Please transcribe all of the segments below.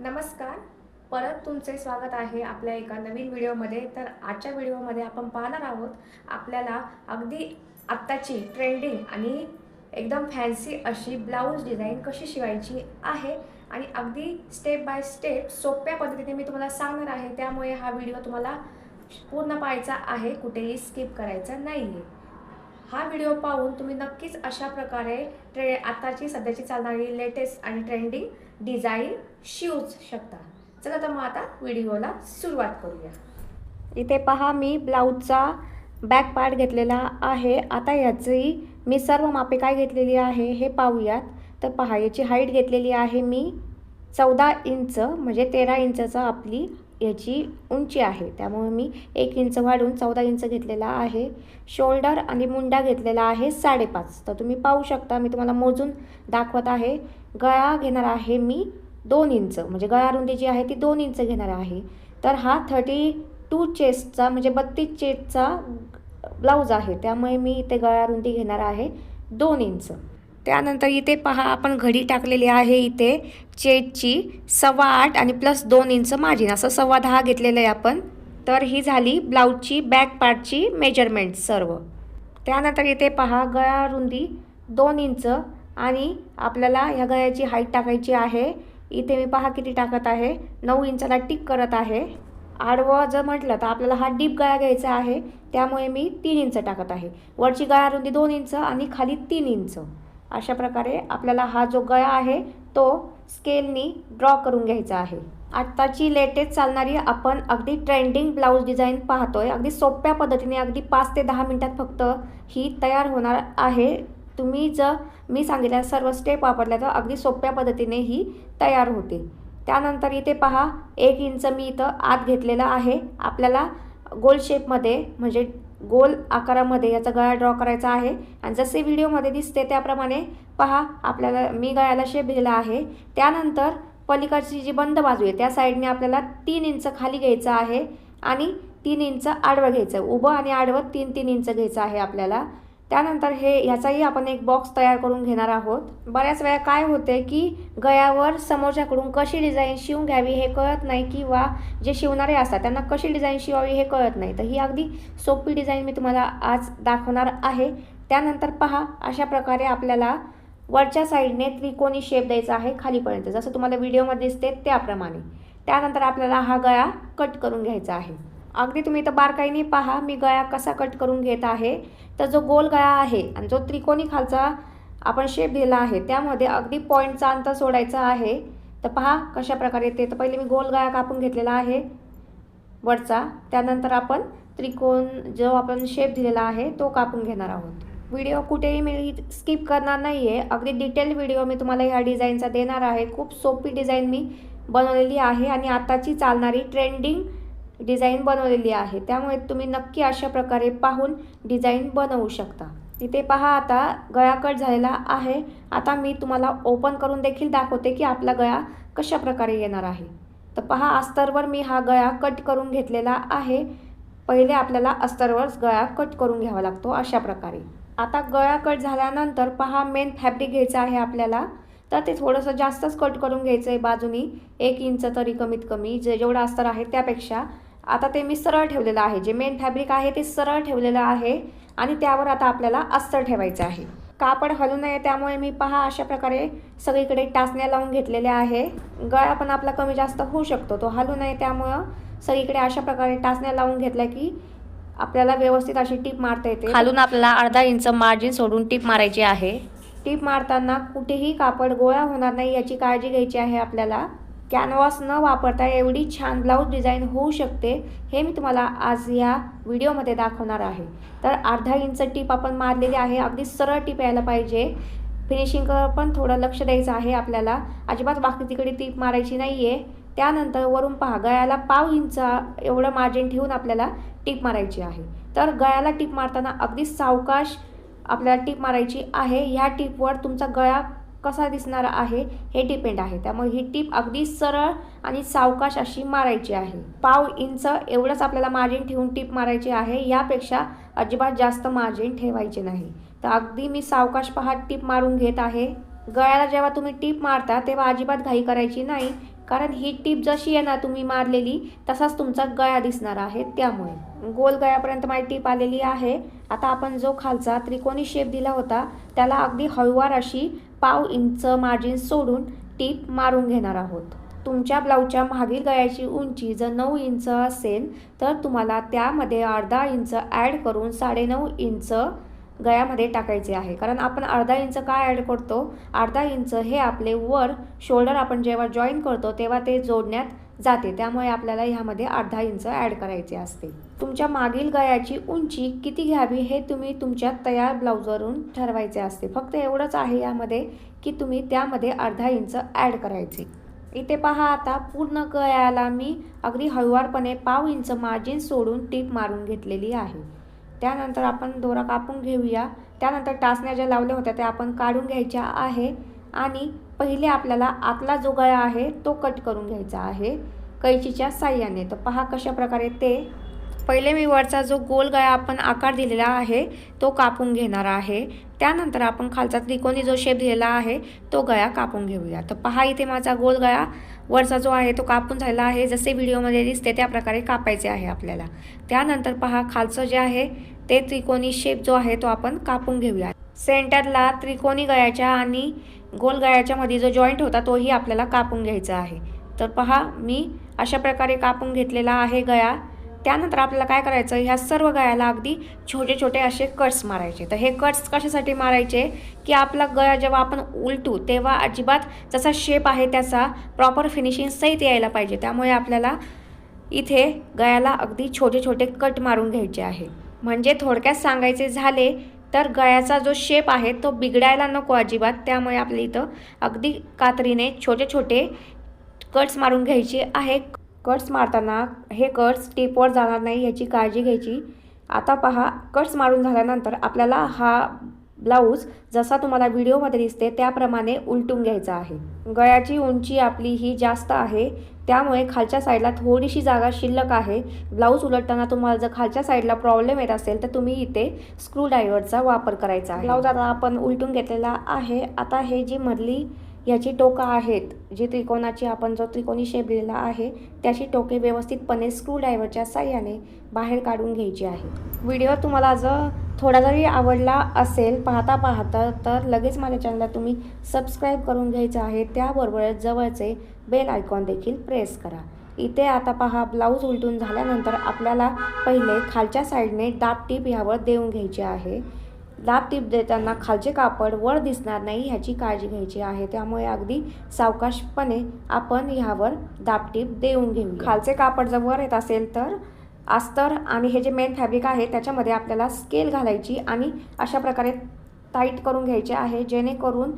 नमस्कार. परत तुमचे स्वागत आहे आपल्या एका नवीन व्हिडिओमध्ये. तर आजच्या व्हिडिओमध्ये आपण पाहणार आहोत आपल्याला अगदी आत्ताची ट्रेंडिंग आणि एकदम फॅन्सी अशी ब्लाऊज डिझाईन कशी शिवायची आहे आणि अगदी स्टेप बाय स्टेप सोप्या पद्धतीने मी तुम्हाला सांगणार आहे. त्यामुळे हा व्हिडिओ तुम्हाला पूर्ण पाहायचा आहे. कुठेही स्किप करायचा नाही आहे हा व्हिडिओ पाहून तुम्ही नक्कीच अशा प्रकारे ट्रे आत्ताची सध्याची चालणारी लेटेस्ट आणि ट्रेंडिंग डिझाईन शिवूच शकता. चला तर मग आता व्हिडिओला सुरुवात करूया. इथे पहा मी ब्लाऊजचा बॅक पार्ट घेतलेला आहे. आता याची मी सर्व मापे काय घेतलेली आहे हे पाहूयात. तर पहा याची हाईट घेतलेली आहे मी चौदा इंच म्हणजे तेरा इंचचा आपली याची उंची आहे. त्यामुळे मी एक इंच वाढून चौदा इंच घेतलेला आहे. शोल्डर आणि मुंडा घेतलेला आहे साडेपाच. तर तुम्ही पाहू शकता मी तुम्हाला मोजून दाखवत आहे. गळा घेणार आहे मी दोन इंच. म्हणजे गळा रुंदी जी आहे ती दोन इंच घेणार आहे. तर हा थर्टी टू चेस्टचा म्हणजे बत्तीस चेस्टचा ब्लाऊज आहे. त्यामुळे मी इथे गळा रुंदी घेणार आहे दोन इंच. त्यानंतर इथे पहा आपण घडी टाकलेली आहे इथे. चेटची सव्वा आठ आणि प्लस दोन इंच मार्जिन. असं सव्वा दहा घेतलेलं आहे आपण. तर ही झाली ब्लाऊजची बॅक पार्टची मेजरमेंट सर्व. त्यानंतर इथे पहा गळा रुंदी दोन इंच आणि आपल्याला ह्या गळ्याची हाईट टाकायची आहे. इथे मी पहा किती टाकत आहे. नऊ इंचाला टिक करत आहे. आडवं जर म्हटलं तर आपल्याला हा डीप गळा घ्यायचा आहे. त्यामुळे मी तीन इंच टाकत आहे. वरची गळा रुंदी दोन इंच आणि खाली तीन इंच. अशा प्रकारे आपल्याला हा जो गळा आहे तो स्केलनी ड्रॉ करून घ्यायचा आहे. आत्ताची लेटेस्ट चालणारी आपण अगदी ट्रेंडिंग ब्लाऊज डिझाईन पाहतोय. अगदी सोप्या पद्धतीने अगदी पाच ते दहा मिनटात फक्त ही तयार होणार आहे. तुम्ही जर मी सांगितल्या सर्व स्टेप वापरल्या तर अगदी सोप्या पद्धतीने ही तयार होते. त्यानंतर इथे पहा एक इंच मी इथं आत घेतलेला आहे. आपल्याला गोल शेपमध्ये म्हणजे गोल आकारामध्ये याचा गळा ड्रॉ करायचा आहे. आणि जसे व्हिडिओमध्ये दिसते त्याप्रमाणे पहा आपल्याला मी गळ्याला शेप दिला आहे. त्यानंतर पलीकडची जी बंद बाजू आहे त्या साईडने आपल्याला तीन इंच खाली घ्यायचं आहे आणि तीन इंच आडवं घ्यायचं उभं आणि आडवं तीन तीन इंच घ्यायचं आहे आपल्याला. त्यानंतर हे ह्याचाही आपण एक बॉक्स तयार करून घेणार आहोत. बऱ्याच वेळा काय होते की गळ्यावर समोरच्याकडून कशी डिझाईन शिवून घ्यावी हे कळत नाही किंवा जे शिवणारे असतात त्यांना कशी डिझाईन शिवावी हे कळत नाही. तर ही अगदी सोपी डिझाईन मी तुम्हाला आज दाखवणार आहे. त्यानंतर पहा अशा प्रकारे आपल्याला वरच्या साईडने त्रिकोणी शेप द्यायचा आहे खालीपर्यंत. जसं तुम्हाला व्हिडिओमध्ये दिसते त्याप्रमाणे. त्यानंतर आपल्याला हा गळा कट करून घ्यायचा आहे. अगदी तुम्ही इथं बारकाईने पहा मी गळा कसा कट करून घेत आहे. तर जो गोल गळा आहे आणि जो त्रिकोणी खालचा आपण शेप दिला आहे त्यामध्ये अगदी पॉईंटचा अंतर सोडायचा आहे. तर पहा कशा प्रकारे ते तर पहिले मी गोल गळा कापून घेतलेला आहे वरचा. त्यानंतर आपण त्रिकोण जो आपण शेप दिलेला आहे तो कापून घेणार आहोत. व्हिडिओ कुठेही मी स्किप करणार नाही आहे अगदी डिटेल व्हिडिओ मी तुम्हाला ह्या डिझाईनचा देणार आहे. खूप सोपी डिझाईन मी बनवलेली आहे आणि आताची चालणारी ट्रेंडिंग डिझाईन बनवलेली आहे. त्यामुळे तुम्ही नक्की अशा प्रकारे पाहून डिझाईन बनवू शकता. इथे पहा आता गळा कट झालेला आहे. आता मी तुम्हाला ओपन करून देखील दाखवते की आपला गळा कशा प्रकारे येणार आहे. तर पहा अस्तरवर मी हा गळा कट करून घेतलेला आहे. पहिले आपल्याला अस्तरवर गळा कट करून घ्यावा लागतो अशा प्रकारे. आता गळा कट झाल्यानंतर पहा मेन फॅब्रिक घ्यायचं आहे आपल्याला. तर ते थोडंसं जास्तच कट करून घ्यायचं आहे बाजूनी. एक इंच तरी कमीत कमी. जे जेवढं अस्तर आहे त्यापेक्षा आता ते मी सरळ ठेवलेलं आहे. जे मेन फॅब्रिक आहे ते सरळ ठेवलेलं आहे आणि त्यावर आता आपल्याला अस्तर ठेवायचं आहे. कापड हलू नये त्यामुळे मी पहा अशा प्रकारे सगळीकडे टाचण्या लावून घेतलेल्या आहे. गळा पण आपला कमी जास्त होऊ शकतो. तो हलू नये त्यामुळं सगळीकडे अशा प्रकारे टाचण्या लावून घेतल्या की आपल्याला व्यवस्थित अशी टीप मारता येते. खालून आपल्याला अर्धा इंच मार्जिन सोडून टीप मारायची आहे. टीप मारताना कुठेही कापड गोळा होणार नाही याची काळजी घ्यायची आहे आपल्याला. कॅनव्हास न वापरता एवढी छान ब्लाऊज डिझाईन होऊ शकते हे मी तुम्हाला आज या व्हिडिओमध्ये दाखवणार आहे. तर अर्धा इंच टीप आपण मारलेली आहे. अगदी सरळ टीप यायला पाहिजे. फिनिशिंगकर पण थोडं लक्ष द्यायचं आहे आपल्याला. अजिबात बाकी तिकडे टीप मारायची नाही आहे त्यानंतर वरून पहा गळ्याला पाव इंच एवढं मार्जिन ठेवून आपल्याला टीप मारायची आहे. तर गळ्याला टीप मारताना अगदी सावकाश आपल्याला टीप मारायची आहे. ह्या टीपवर तुमचा गळा कसा दिसणार आहे हे डिपेंड आहे. त्यामुळे ही टीप अगदी सरळ आणि सावकाश अशी मारायची आहे. पाव इंच एवढंच आपल्याला मार्जिन ठेवून टीप मारायची आहे. यापेक्षा अजिबात जास्त मार्जिन ठेवायचे नाही. तर अगदी मी सावकाश पहा टीप मारून घेत आहे. गळ्याला जेव्हा तुम्ही टीप मारता तेव्हा अजिबात घाई करायची नाही. कारण ही टीप जशी आहे ना तुम्ही मारलेली तसाच तुमचा गळा दिसणार आहे त्यामुळे. गोल गळ्यापर्यंत माझी टीप आलेली आहे. आता आपण जो खालचा त्रिकोणी शेप दिला होता त्याला अगदी हळूवार अशी पाव इंच मार्जिन सोडून टीप मारून घेणार आहोत. तुमच्या ब्लाऊजच्या मागील गळ्याची उंची जर नऊ इंच असेल तर तुम्हाला त्यामध्ये अर्धा इंच ॲड करून साडेनऊ इंच गळ्यामध्ये टाकायचे आहे. कारण आपण अर्धा इंच काय ॲड करतो? अर्धा इंच हे आपले वर शोल्डर आपण जेव्हा जॉईन करतो तेव्हा ते जोडण्यात जाते. त्यामुळे आपल्याला ह्यामध्ये अर्धा इंच ॲड करायचे असते. तुमच्या मागील गळ्याची उंची किती घ्यावी हे तुम्ही तुमच्या तयार ब्लाऊजवरून ठरवायचे असते. फक्त एवढंच आहे यामध्ये की तुम्ही त्यामध्ये अर्धा इंच ॲड करायचे. इथे पहा आता पूर्ण गळ्याला मी अगदी हळुवारपणे पाव इंच मार्जिन सोडून टीप मारून घेतलेली आहे. त्यानंतर आपण दोरा कापून घेऊया. त्यानंतर टाचण्या ज्या लावल्या होत्या त्या आपण काढून घ्यायच्या आहे. आणि पहिले आपल्याला आतला जो गळा आहे तो कट करून घ्यायचा आहे. कैचीच्या साह्याने. तर पहा कशा प्रकारे ते पहिले मी वरचा जो गोल गळा आपण आकार दिलेला आहे तो कापून घेणार आहे. त्यानंतर आपण खालचा त्रिकोणी जो शेप दिलेला आहे तो गळा कापून घेऊया. तर पहा इथे माझा गोल गळा वरचा जो आहे तो कापून झालेला आहे. जसे व्हिडिओमध्ये दिसते त्या प्रकारे कापायचे आहे आपल्याला. त्यानंतर पहा खालचं जे आहे ते त्रिकोणी शेप जो आहे तो आपण कापून घेऊया. सेंटरला त्रिकोणी गळ्याच्या आणि गोल गळ्याच्या मध्ये जो जॉईंट होता तोही आपल्याला कापून घ्यायचा आहे. तर पहा मी अशा प्रकारे कापून घेतलेला आहे गळा. त्यानंतर आपल्याला काय करायचं ह्या सर्व गळ्याला अगदी छोटे छोटे असे कट्स मारायचे. तर हे कट्स कशासाठी मारायचे की आपला गळा जेव्हा आपण उलटू तेव्हा अजिबात जसा शेप आहे त्याचा प्रॉपर फिनिशिंग सहित यायला पाहिजे. त्यामुळे आपल्याला इथे गळ्याला अगदी छोटे छोटे कट मारून घ्यायचे आहे. म्हणजे थोडक्यात सांगायचे झाले तर गळ्याचा जो शेप आहे तो बिघडायला नको अजिबात. त्यामुळे आपल्या इथं अगदी कात्रीने छोटे छोटे कट्स मारून घ्यायचे आहे. कट्स मारताना हे कट्स टिपवर जाणार नाही याची काळजी घ्यायची. आता पहा कट्स मारून झाल्यानंतर आपल्याला हा ब्लाऊज जसा तुम्हाला व्हिडिओमध्ये दिसते त्याप्रमाणे उलटून घ्यायचा आहे. गळ्याची उंची आपली ही जास्त आहे त्यामुळे खालच्या साईडला थोडीशी जागा शिल्लक आहे. ब्लाऊज उलटताना तुम्हाला जर खालच्या साईडला प्रॉब्लेम येत असेल तर तुम्ही इथे स्क्रू ड्रायव्हरचा वापर करायचा आहे. ब्लाऊज आता आपण उलटून घेतलेला आहे. आता हे जी मधली याची टोकं आहेत. जी त्रिकोणाची आपण जो त्रिकोणी शेप दिलेला आहे त्याची टोके व्यवस्थितपणे स्क्रूड्रायव्हरच्या साह्याने बाहेर काढून घ्यायची आहे. व्हिडिओ तुम्हाला जर थोडा जरी आवडला असेल पाहता पाहता तर लगेच माझ्या चॅनलला तुम्ही सबस्क्राईब करून घ्यायचं आहे. त्याबरोबरच जवळचे बेल आयकॉन देखील प्रेस करा. इथे आता पहा ब्लाऊज उलटून झाल्यानंतर आपल्याला पहिले खालच्या साईडने दाब टीप यावर देऊन घ्यायची आहे. दाब टीप देताना खालचे कापड वर दिसणार नाही ह्याची काळजी घ्यायची आहे. त्यामुळे अगदी सावकाशपणे आपण ह्यावर दाब टीप देऊन घेऊ खालचे कापड जर वर येत असेल तर अस्तर आणि हे जे मेन फॅब्रिक आहे त्याच्यामध्ये आपल्याला स्केल घालायची आणि अशा प्रकारे टाईट करून घ्यायचे आहे जेणेकरून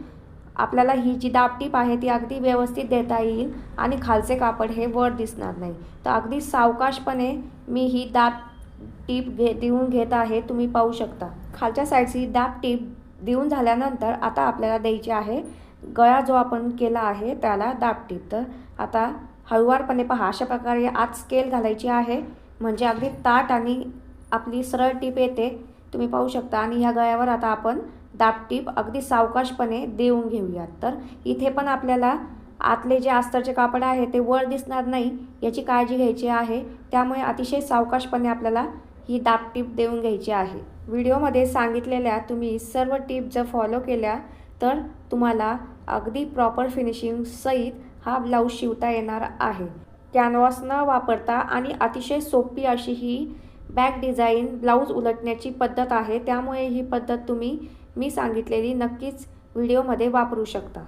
आपल्याला ही जी दाबटीप आहे ती अगदी व्यवस्थित देता येईल आणि खालचे कापड हे वर दिसणार नाही. तर अगदी सावकाशपणे मी ही दाब टीप घे देऊन घेत आहे तुम्ही पाहू शकता. खालच्या साईडची दाब टीप देऊन झाल्यानंतर आता आपल्याला द्यायची आहे गळा जो आपण केला आहे त्याला दाब टीप. तर आता हळुवारपणे पहा अशा प्रकारे आत स्केल घालायची आहे म्हणजे अगदी ताट आणि आपली सरळ टीप येते तुम्ही पाहू शकता. आणि ह्या गळ्यावर आता आपण दाब टीप अगदी सावकाशपणे देऊन घेऊयात. तर इथे पण आपल्याला आतले जे अस्तरचे कापड आहे ते वर दिसणार नाही याची काळजी घ्यायची आहे. त्यामुळे अतिशय सावकाशपणे आपल्याला ही दाब टीप देऊन घ्यायची आहे. व्हिडिओमध्ये सांगितलेल्या तुम्ही सर्व टीप जर फॉलो केल्या तर तुम्हाला अगदी प्रॉपर फिनिशिंग सहित हा ब्लाऊज शिवता येणार आहे. कॅनव्हास न वापरता आणि अतिशय सोपी अशी ही बॅक डिझाईन ब्लाऊज उलटण्याची पद्धत आहे. त्यामुळे ही पद्धत तुम्ही मी सांगितलेली नक्कीच व्हिडिओमध्ये वापरू शकता.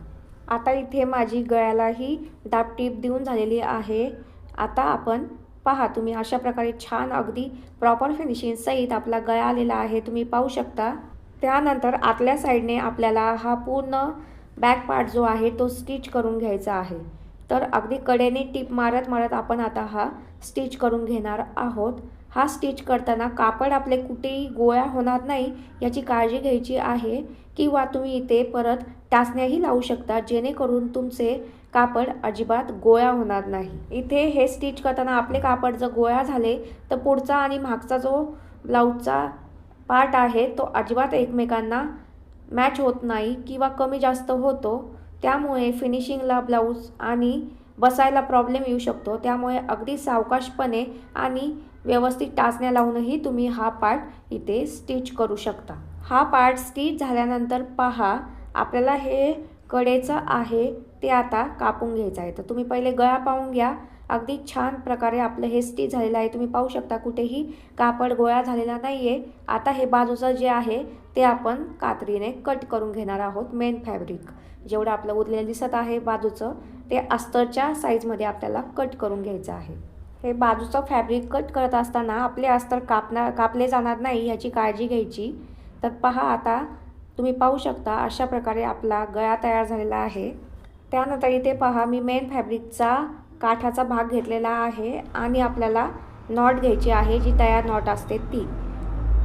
आता इथे माझी गळ्यालाही दाब टीप देऊन झालेली आहे. आता आपण पहा तुम्ही अशा प्रकारे छान अगदी प्रॉपर फिनिशिंग सहित आपला गळा आलेला आहे तुम्ही पाहू शकता. त्यानंतर आतल्या साईडने आपल्याला हा पूर्ण बॅक पार्ट जो आहे तो स्टिच करून घ्यायचा आहे. तर अगदी कडेने टीप मारत मारत आपण आता हा स्टिच करून घेणार आहोत. हा स्टिच करताना कापड आपले कुठेही गोळ्या होणार नाही याची काळजी घ्यायची आहे. किंवा तुम्ही इथे परत टाचण्याही लावू शकता जेणेकरून तुमचे कापड अजिबात गोळ्या होणार नाही. इथे हे स्टिच करताना आपले कापड जर गोळ्या झाले तर पुढचा आणि मागचा जो ब्लाऊजचा पार्ट आहे तो अजिबात एकमेकांना मॅच होत नाही किंवा कमी जास्त होतो. त्यामुळे फिनिशिंगला ब्लाऊज आणि बसायला प्रॉब्लेम येऊ शकतो. त्यामुळे अगदी सावकाशपणे आणि व्यवस्थित टाचण्या लावूनही तुम्ही हा पार्ट इथे स्टिच करू शकता. हा पार्ट स्टिच झाल्यानंतर पहा आपल्याला हे कडेचं आहे ते आता कापून घ्यायचं आहे. तर तुम्ही पहिले गळा पाहून घ्या. अगदी छान प्रकारे आपलं हे स्टिच झालेलं आहे. तुम्ही पाहू शकता कुठेही कापड गोळा झालेला नाही आहे आता हे बाजूचं जे आहे ते आपण कात्रीने कट करून घेणार आहोत मेन फॅब्रिक जेवढं आपलं उरलेलं दिसत आहे बाजूचं ते अस्तरच्या साईजमध्ये आपल्याला कट करून घ्यायचं आहे. हे बाजूचं फॅब्रिक कट करत असताना आपले अस्तर कापणार कापले जाणार नाही याची काळजी घ्यायची. तर पहा आता तुम्ही पाहू शकता अशा प्रकारे आपला गळा तयार झालेला आहे. त्यानंतर इथे पहा मी मेन फॅब्रिकचा काठाचा भाग घेतलेला आहे आणि आपल्याला नॉट घ्यायची आहे जी तयार नॉट असते ती.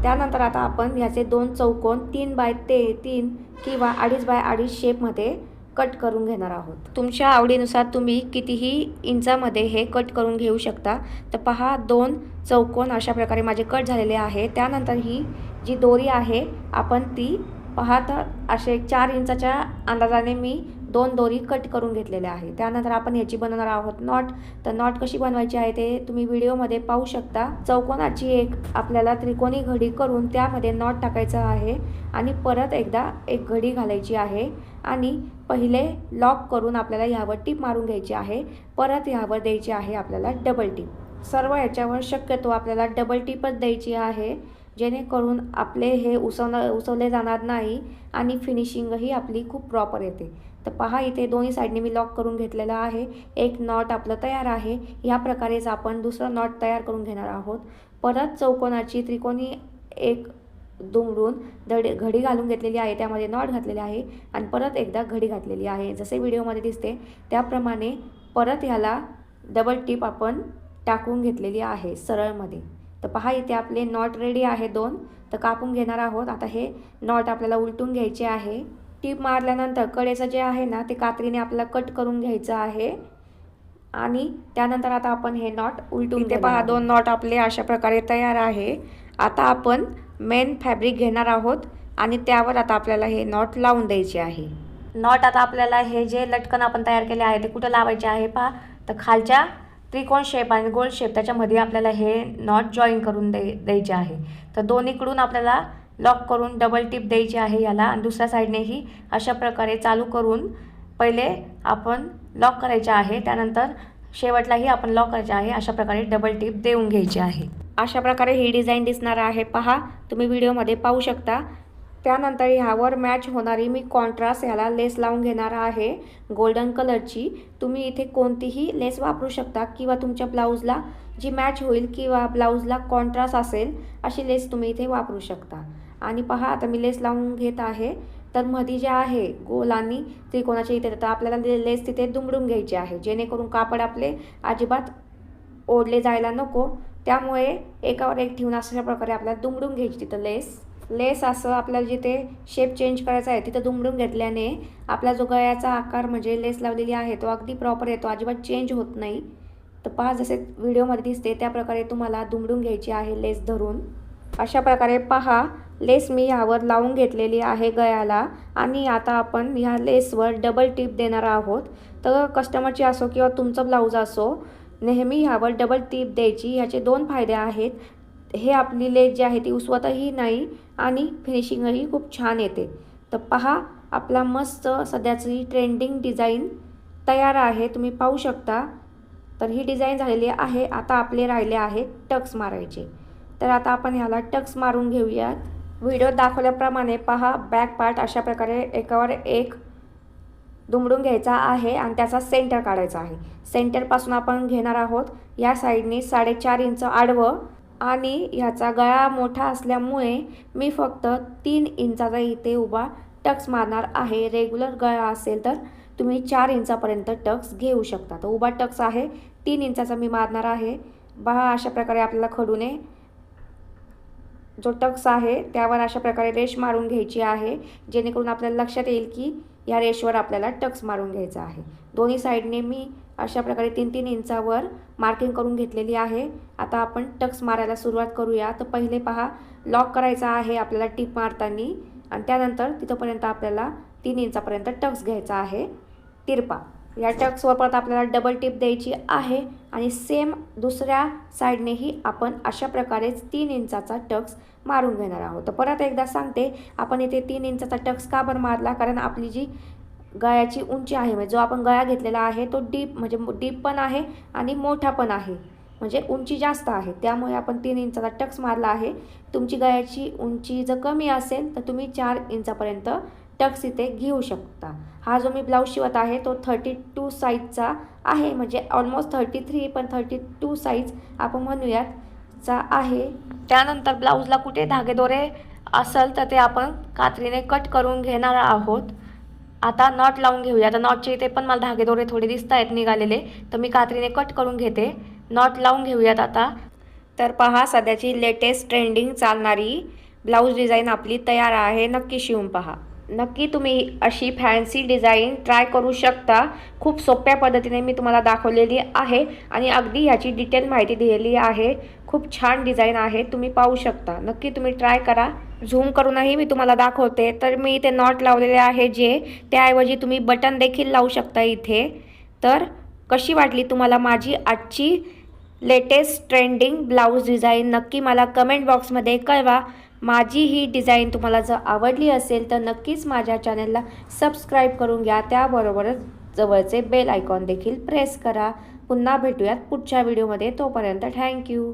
त्यानंतर आता आपण ह्याचे दोन चौकोन तीन बाय ते तीन किंवा अडीच बाय अडीच शेपमध्ये कट करून घेणार आहोत. तुमच्या आवडीनुसार तुम्ही कितीही इंचामध्ये हे कट करून घेऊ शकता. तर पहा दोन चौकोन अशा प्रकारे माझे कट झालेले आहे. त्यानंतर ही जी दोरी आहे आपण ती पाहत असे चार इंचाच्या अंदाजाने मी दोन दोरी कट करून घेतलेल्या आहे त्यानंतर आपण याची बनवणार आहोत नॉट. तर नॉट कशी बनवायची आहे ते तुम्ही व्हिडिओमध्ये पाहू शकता. चौकोनाची एक आपल्याला त्रिकोणी घडी करून त्यामध्ये नॉट टाकायचं आहे आणि परत एकदा एक घडी घालायची आहे आणि पहिले लॉक करून आपल्याला ह्यावर टीप मारून घ्यायची आहे. परत ह्यावर द्यायची आहे आपल्याला डबल टीप. सर्व याच्यावर शक्यतो आपल्याला डबल टीपच द्यायची आहे. जेणेकरून आपले हे उसवणं उसवले जाणार नाही आणि फिनिशिंगही आपली खूप प्रॉपर येते. तर पहा इथे दोन्ही साईडने मी लॉक करून घेतलेलं आहे. एक नॉट आपलं तयार आहे. या प्रकारेच आपण दुसरं नॉट तयार करून घेणार आहोत. परत चौकोनाची त्रिकोणी एक दुमडून दडी घडी घालून घेतलेली आहे. त्यामध्ये नॉट घातलेली आहे आणि परत एकदा घडी घातलेली आहे. जसे व्हिडिओमध्ये दिसते त्याप्रमाणे परत ह्याला डबल टीप आपण टाकून घेतलेली आहे सरळमध्ये. तर पहा इथे आपले नॉट रेडी आहे दोन. तर कापून घेणार आहोत. आता हे नॉट आपल्याला उलटून घ्यायचे आहे. टीप मारल्यानंतर कडेचं जे आहे ना ते कात्रीने आपल्याला कट करून घ्यायचं आहे. आणि त्यानंतर आता आपण हे नॉट उलटून ते पहा दोन नॉट आपले अशा प्रकारे तयार आहे. आता आपण मेन फॅब्रिक घेणार आहोत आणि त्यावर आता आपल्याला हे नॉट लावून द्यायचे आहे. नॉट आता आपल्याला हे जे लटकन आपण तयार केले आहे ते कुठं लावायचे आहे पहा. तर खालच्या त्रिकोण शेप आणि गोल शेप त्याच्यामध्ये आपल्याला हे नॉट जॉईन करून दे द्यायचे आहे. तर दोन्हीकडून आपल्याला लॉक करून डबल टिप द्यायची आहे याला. आणि दुसऱ्या साईडनेही अशा प्रकारे चालू करून पहिले आपण लॉक करायचे आहे. त्यानंतर शेवटलाही आपण लॉक करायचे आहे. अशा प्रकारे डबल टिप देऊन घ्यायची आहे. अशा प्रकारे ही डिझाईन दिसणार आहे. पहा तुम्ही व्हिडिओमध्ये पाहू शकता. त्यानंतर ह्यावर मॅच होणारी मी कॉन्ट्रास्ट ह्याला लेस लावून घेणार आहे. गोल्डन कलरची तुम्ही इथे कोणतीही लेस वापरू शकता किंवा तुमच्या ब्लाऊजला जी मॅच होईल किंवा ब्लाऊजला कॉन्ट्रास्ट असेल अशी लेस तुम्ही इथे वापरू शकता. आणि पहा आता मी लेस लावून घेत आहे. तर मध्ये जे आहे गोल आणि त्रिकोणाच्या इथे तर आपल्याला लेस तिथे दुमडून घ्यायची आहे. जेणेकरून कापड आपले अजिबात ओढले जायला नको. त्यामुळे एकावर एक ठेवून अशा प्रकारे आपल्याला दुमडून घ्यायची तिथं लेस लेस असं आपल्याला जिथे शेप चेंज करायचा आहे तिथं दुमडून घेतल्याने आपला जो गळ्याचा आकार म्हणजे लेस लावलेली आहे तो अगदी प्रॉपर येतो अजिबात चेंज होत नाही. तर पहा जसे व्हिडिओमध्ये दिसते त्या प्रकारे तुम्हाला दुमडून घ्यायची आहे लेस धरून. अशा प्रकारे पहा लेस मी ह्यावर लावून घेतलेली आहे गळ्याला आणि आता आपण ह्या लेसवर डबल टिप देणार आहोत. तर कस्टमरची असो किंवा तुमचं ब्लाऊज असो नेहमी ह्यावर डबल टिप द्यायची ह्याचे दोन फायदे आहेत. हे आपली लेस जी आहे ती उसवतही नाही आणि फिनिशिंगही खूप छान येते. तर पहा आपला मस्त सध्याची ट्रेंडिंग डिझाईन तयार आहे. तुम्ही पाहू शकता. तर ही डिझाईन झालेली आहे. आता आपले राहिले आहेत टक्स मारायचे. तर आता आपण ह्याला टक्स मारून घेऊयात. व्हिडिओ दाखवल्याप्रमाणे पहा बॅक पार्ट अशा प्रकारे एकावर एक दुमडून घ्यायचा आहे आणि त्याचा सेंटर काढायचा आहे. सेंटरपासून आपण घेणार आहोत. या साईडने साडेचार इंच आडवं आणि ह्याचा गळा मोठा असल्यामुळे मी फक्त तीन इंचाचा इथे उभा टक्स मारणार आहे. रेग्युलर गळा असेल तर तुम्ही चार इंचापर्यंत टक्स घेऊ शकता. तर उभा टक्स आहे. तीन इंचाचा मी मारणार आहे. बहा अशा प्रकारे आपल्याला खडूने जो टक्स आहे त्यावर अशा प्रकारे रेश मारून घ्यायची आहे. जेणेकरून आपल्याला लक्षात येईल की या रेशवर आपल्याला टक्स मारून घ्यायचा आहे. दोन्ही साईडने मी अशा प्रकारे तीन तीन इंचावर मार्किंग करून घेतलेली आहे. आता आपण टक्स मारायला सुरुवात करूया. तर पहिले पहा लॉक करायचा आहे आपल्याला टीप मारताना. आणि त्यानंतर तिथंपर्यंत आपल्याला तीन इंचापर्यंत टक्स घ्यायचा आहे. तिरपा. या टक्सवर परत आपल्याला डबल टिप द्यायची आहे. आणि सेम दुसऱ्या साईडनेही आपण अशा प्रकारेच तीन इंचाचा टक्स मारून घेणार आहोत. तर परत एकदा सांगते आपण इथे तीन इंचाचा टक्स का बरं मारला? कारण आपली जी गळ्याची उंची आहे. म्हणजे जो आपण गळा घेतलेला आहे तो डीप म्हणजे डीप पण आहे आणि मोठा पण आहे. म्हणजे उंची जास्त आहे. त्यामुळे आपण तीन इंचाचा टक्स मारला आहे. तुमची गळ्याची उंची जर कमी असेल तर तुम्ही चार इंचापर्यंत टक्स इथे घेऊ शकता. हा जो मी ब्लाऊज शिवत आहे तो थर्टी टू साईजचा आहे. म्हणजे ऑलमोस्ट थर्टी थ्री पण थर्टी टू साईज आपण म्हणूयात चा आहे. त्यानंतर ब्लाऊजला कुठे धागेदोरे असेल तर ते आपण कात्रीने कट करून घेणार आहोत. आता नॉट लावून घेऊया. आता नॉटचे इथे पण मला धागेदोरे थोडे दिसत आहेत निघालेले. तर मी कात्रीने कट करून घेते. नॉट लावून घेऊयात आता. तर पहा सध्याची लेटेस्ट ट्रेंडिंग चालणारी ब्लाऊज डिझाईन आपली तयार आहे. नक्की शिवून पहा. नक्की तुम्ही अशी फॅन्सी डिझाईन ट्राय करू शकता. खूप सोप्या पद्धतीने मी तुम्हाला दाखवलेली आहे आणि अगदी ह्याची डिटेल माहिती दिलेली आहे. खूप छान डिझाईन आहे. तुम्ही पाहू शकता. नक्की तुम्ही ट्राय करा. झूम करूनही मी तुम्हाला दाखवते. तर मी इथे नॉट लावलेले आहे जे त्याऐवजी तुम्ही बटन देखील लावू शकता इथे. तर कशी वाटली तुम्हाला माझी आजची लेटेस्ट ट्रेंडिंग ब्लाऊज डिझाईन? नक्की मला कमेंट बॉक्समध्ये कळवा. माझी ही डिझाईन तुम्हाला जर आवडली असेल तर नक्कीच माझ्या चॅनलला सबस्क्राईब करून घ्या. त्याबरोबरच जवळचे बेल आयकॉन देखील प्रेस करा. पुन्हा भेटूयात पुढच्या व्हिडिओमध्ये. तोपर्यंत थँक्यू.